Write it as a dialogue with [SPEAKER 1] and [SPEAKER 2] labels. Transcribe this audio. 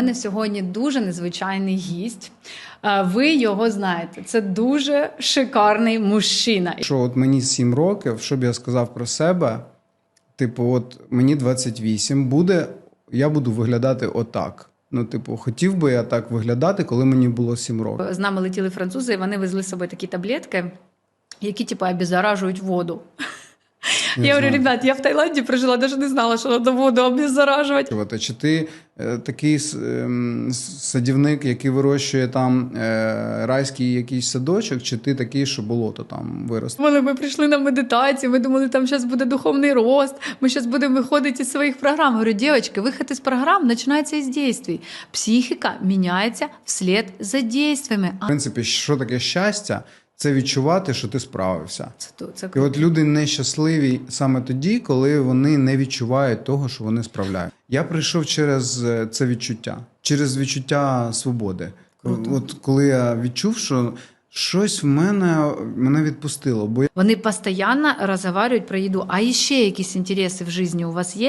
[SPEAKER 1] У мене сьогодні дуже незвичайний гість. Е, Ви його знаєте. Це дуже шикарний мужчина.
[SPEAKER 2] Що от мені 7 років, що б я сказав про себе? Типу, от мені 28, буде, я буду виглядати отак. Ну, типу, хотів би я так виглядати, коли мені було 7 років.
[SPEAKER 1] З нами летіли французи, і вони везли з собою такі таблетки, які типу обеззаражують воду.
[SPEAKER 2] Я
[SPEAKER 1] Я, говорю,
[SPEAKER 2] знаю.
[SPEAKER 1] ребят, я в Таїланді прожила, навіть не знала, що треба воду обеззаражувати.
[SPEAKER 2] А Чи ти е, такий ем, садівник, який вирощує там е, райський якийсь садочок, чи ти такий, що болото там виросте?
[SPEAKER 1] Думали, ми прийшли на медитацію, ми думали, там зараз буде духовний рост, ми зараз будемо виходити із своїх програм. Говорю, дівчатки, виход із програм починається із дій. Психіка міняється вслед за дійствами.
[SPEAKER 2] В принципі, що таке щастя? Це відчувати, що ти справився.
[SPEAKER 1] Це, то- це
[SPEAKER 2] І от люди нещасливі саме тоді, коли вони не відчувають того, що вони справляють. Я прийшов через е, це відчуття, через відчуття свободи.
[SPEAKER 1] Круто.
[SPEAKER 2] От коли я відчув, що щось в мене мене відпустило, бо
[SPEAKER 1] Вони постійно розговорюють про їду. А ще якісь інтереси в житті у вас є?